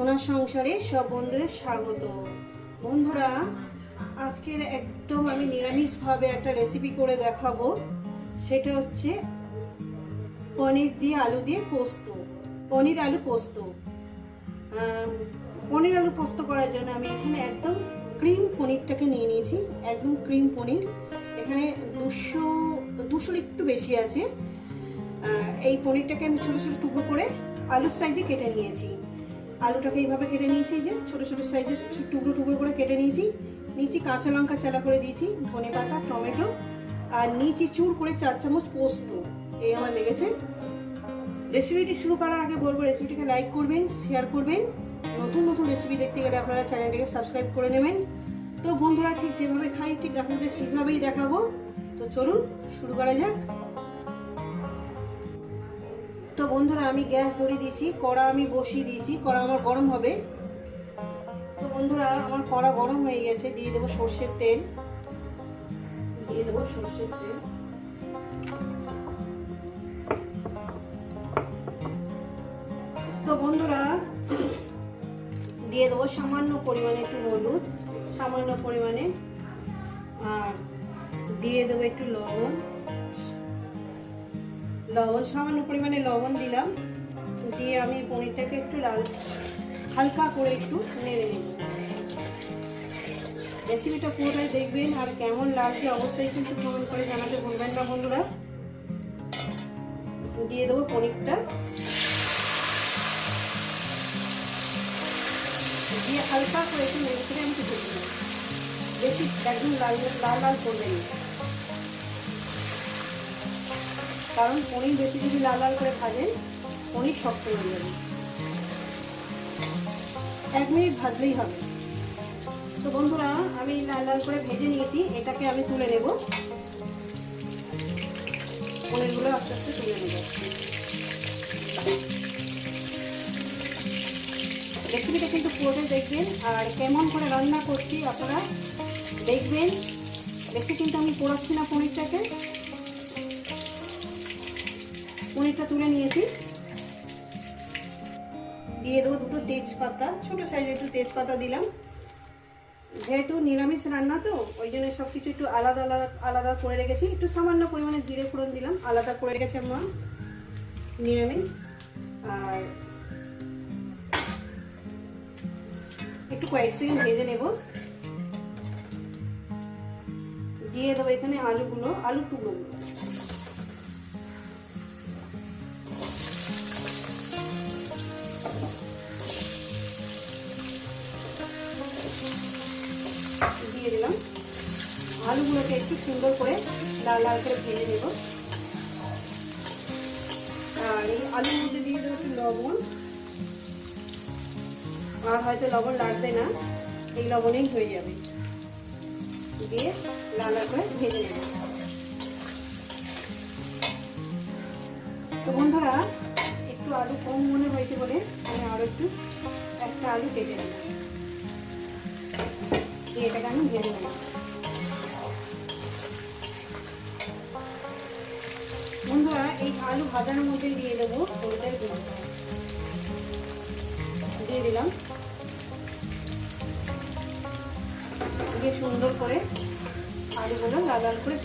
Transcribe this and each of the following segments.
সোনার সংসারে সব বন্ধুদের স্বাগত। বন্ধুরা, আজকের একদম আমি নিরামিষভাবে একটা রেসিপি করে দেখাবো। সেটা হচ্ছে পনির দিয়ে আলু দিয়ে পোস্ত। পনির আলু পোস্ত। পনির আলু পোস্ত করার জন্য আমি এখানে একদম ক্রিম পনিরটাকে নিয়ে নিয়েছি। একদম ক্রিম পনির। এখানে দুশো, দুশোর একটু বেশি আছে। এই পনিরটাকে আমি ছোটো ছোটো টুকরো করে আলুর সাইজে কেটে নিয়েছি। আলুটাকে এইভাবে কেটে নিয়েছি যে ছোটো ছোটো সাইজে টুকরো টুকরো করে কেটে নিয়েছি। নিয়েছি কাঁচা লঙ্কা চালা করে দিয়েছি, ধনে পাতা, টমেটো আর নিয়েছি চুর করে চার চামচ পোস্ত। এই আমার লেগেছে। রেসিপিটি শুরু করার আগে বলব রেসিপিটিকে লাইক করবেন শেয়ার করবেন। নতুন নতুন রেসিপি দেখতে গেলে আপনারা চ্যানেলটিকে সাবস্ক্রাইব করে নেবেন। তো বন্ধুরা, ঠিক যেভাবে খাই, ঠিক আপনাদের সেইভাবেই দেখাবো। তো চলুন, শুরু করা যাক। তো বন্ধুরা, আমি গ্যাস ধরিয়ে দিয়েছি, কড়া আমি বসিয়ে দিয়েছি, কড়া আমার গরম হবে। তো বন্ধুরা, আমার কড়া গরম হয়ে গেছে, দিয়ে দেবো সর্ষের তেল। দিয়ে দেবো সর্ষের তেল। তো বন্ধুরা, দিয়ে দেবো সামান্য পরিমাণে একটু হলুদ, সামান্য পরিমাণে, আর দিয়ে দেবো একটু লবণ। লবণ, সামান্য পরিমাণে লবণ দিলাম। দিয়ে আমি পনিরটাকে একটু লাল, হালকা করে একটু নেড়ে নেব। রেসিপিটা পুরোটাই দেখবেন আর কেমন লাগছে অবশ্যই কিন্তু কমেন্ট করে জানাতে ভুলবেন না বন্ধুরা। দিয়ে দেবো পনিরটা। দিয়ে হালকা করে একটু নেড়ে করে আমি কিছু বেশি একদম লাল লাল লাল করবে না। কারণ পনির বেশি যদি লাল লাল করে ভাজেন পনির শক্ত হয়ে যাবে। এক মিনিট ভাজলেই হবে। তো বন্ধুরা, আমি লাল লাল করে ভেজে নিয়েছি, এটাকে আমি তুলে নেব। পনিরগুলো আস্তে আস্তে তুলে নেব। রেসিপিটা কিন্তু পুরোটাই দেখবেন, আর কেমন করে রান্না করছি আপনারা দেখবেন। বেশি কিন্তু আমি পোড়াচ্ছি না পনিরটাকে। পনিরটা তুলে নিয়েছি। দিয়ে দেবো দুটো তেজপাতা, ছোটো সাইজে একটু তেজপাতা দিলাম। যেহেতু নিরামিষ রান্না তো, ওই জন্য সব কিছু একটু আলাদা আলাদা আলাদা করে রেখেছি। একটু সামান্য পরিমাণে জিরে ফোড়ন দিলাম, আলাদা করে রেখেছি আমার নিরামিষ। আর একটু কয়েক সেকেন্ড ভেজে নেব। দিয়ে দেবো এখানে আলুগুলো আলু টুকরোগুলো। দিলাম। আলুগুলোকে একটু সুন্দর করে লাল লাল করে ভেজে নেব। আর এই আলুর মধ্যে দিয়ে দেবো একটু লবণ। আর হয়তো লবণ লাগবে না, এই লবণেই হয়ে যাবে। দিয়ে লাল লাল করে ভেজে নেব। তো বন্ধুরা, একটু আলু কম মনে হয়েছে বলে আমি আরও একটু, একটা আলু কেটে দিলাম দিয়ে এটাকে আমি ভেজে নেব বন্ধুরা, এই আলু মধ্যে দিয়ে দেবো দিয়ে দিলাম। সুন্দর করে আলুগুলো করে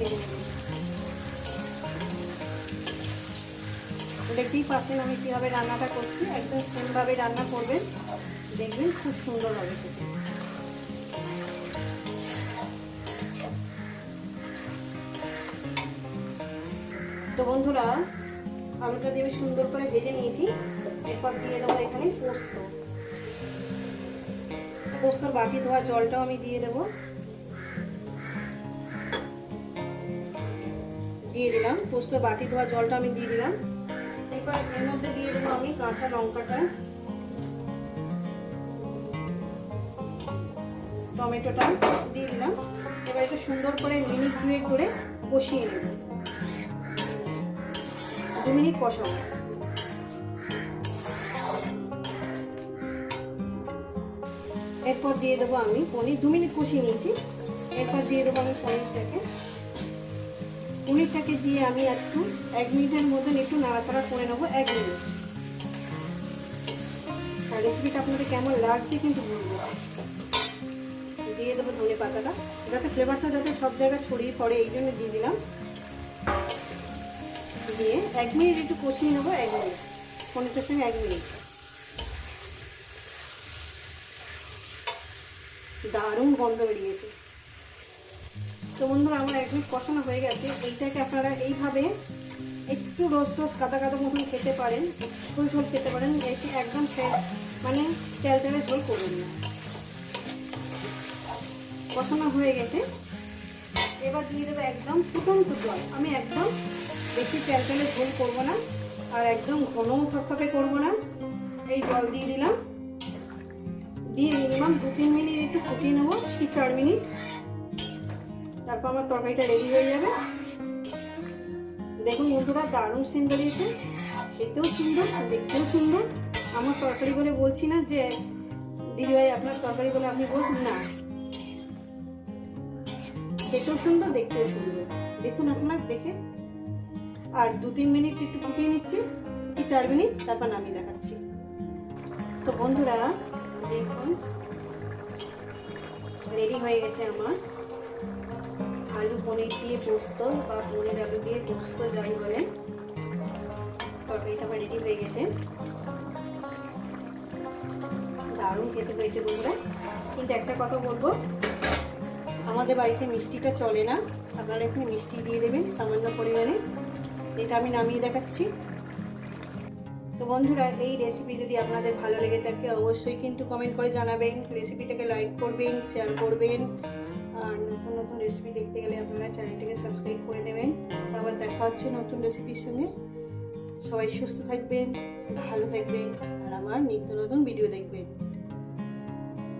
দেখতেই পাচ্ছেন আমি কীভাবে রান্নাটা করছি, একদম সেমভাবে রান্না করবেন, দেখবেন খুব সুন্দর হবে তো বন্ধুরা, আলুটা দিয়ে আমি সুন্দর করে ভেজে নিয়েছি। এরপর দিয়ে দেবো এখানে পোস্ত। পোস্তর বাটি ধোয়া জলটাও আমি দিয়ে দেবো। দিয়ে দিলাম। পোস্তর বাটি ধোয়া জলটা আমি দিয়ে দিলাম। এরপর এর মধ্যে দিয়ে দেবো আমি কাঁচা লঙ্কাটা। টমেটোটা দিয়ে দিলাম। এবার এটা সুন্দর করে মিনিট দুয়ে করে কষিয়ে নেব। দু মিনিট কষাবো এরপর দিয়ে দেবো আমি পনির। দু মিনিট কষিয়ে নিয়েছি। এরপর দিয়ে দেবো আমি পনিরটাকে। পনিরটাকে দিয়ে আমি একটু, এক মিনিটের মধ্যে একটু নাড়াচাড়া করে নেব, এক মিনিট। আর রেসিপিটা আপনাদের কেমন লাগছে কিন্তু বলব দিয়ে দেবো ধনে পাতাটা। যাতে ফ্লেভারটা যাতে সব জায়গায় ছড়িয়ে পড়ে, এই জন্য দিয়ে দিলাম। দিয়ে এক মিনিট একটু কষিয়ে নেব, এক মিনিট। পনেরোটার সঙ্গে এক মিনিট। দারুণ গন্ধ বেরিয়েছে। তো বন্ধুরা, আমার এক মিনিট কষানো হয়ে গেছে। এইটাকে আপনারা এইভাবে একটু রোজ রোজ কাদা কাদা মতন খেতে পারেন ঝোল ঝোল খেতে পারেন। একটু একদম মানে তেলে ঝোল করবেন না। কষানো হয়ে গেছে। এবার দিয়ে দেবো একদম ফুটন্ত জল। আমি একদম বেশি তেল তেলে ঝোল করব না, আর একদম ঘন থকথকে করব না। এই জল দিয়ে দিলাম। দিয়ে মিনিমাম দু তিন মিনিট একটু ফুটিয়ে নেব, কি চার মিনিট। তারপর আমার তরকারিটা রেডি হয়ে যাবে। দেখুন বন্ধুরা, দারুণ সিন বেরিয়েছে। খেতেও সুন্দর দেখতেও সুন্দর। আমার তরকারি বলে বলছি না যে দিদিভাই আপনার তরকারি বলে আপনি বলছেন না। খেতেও সুন্দর, দেখতেও সুন্দর। দেখুন আপনার দেখে আর দু তিন মিনিট একটু ফুটিয়ে নিচ্ছি কি চার মিনিট, তারপর নামিয়ে দেখাচ্ছি। তো বন্ধুরা, দেখুন রেডি হয়ে গেছে আমার। আলু পনির দিয়ে পোস্ত বা পনির আলু দিয়ে পোস্ত, যাই বলেন। তরকারিটা আমার রেডি হয়ে গেছে। দারুণ খেতে হয়েছে বন্ধুরা। কিন্তু একটা কথা বলব, আমাদের বাড়িতে মিষ্টিটা চলে না। আপনারা এখানে মিষ্টি দিয়ে দেবেন সামান্য পরিমাণে। এটা আমি নামিয়ে দেখাচ্ছি। তো বন্ধুরা, এই রেসিপি যদি আপনাদের ভালো লেগে থাকে, অবশ্যই কিন্তু কমেন্ট করে জানাবেন। রেসিপিটাকে লাইক করবেন শেয়ার করবেন। আর নতুন নতুন রেসিপি দেখতে গেলে আপনারা চ্যানেলটাকে সাবস্ক্রাইব করে নেবেন। আবার দেখা হচ্ছে নতুন রেসিপির সঙ্গে। সবাই সুস্থ থাকবেন, ভালো থাকবেন, আর আমার নিত্য নতুন ভিডিও দেখবেন।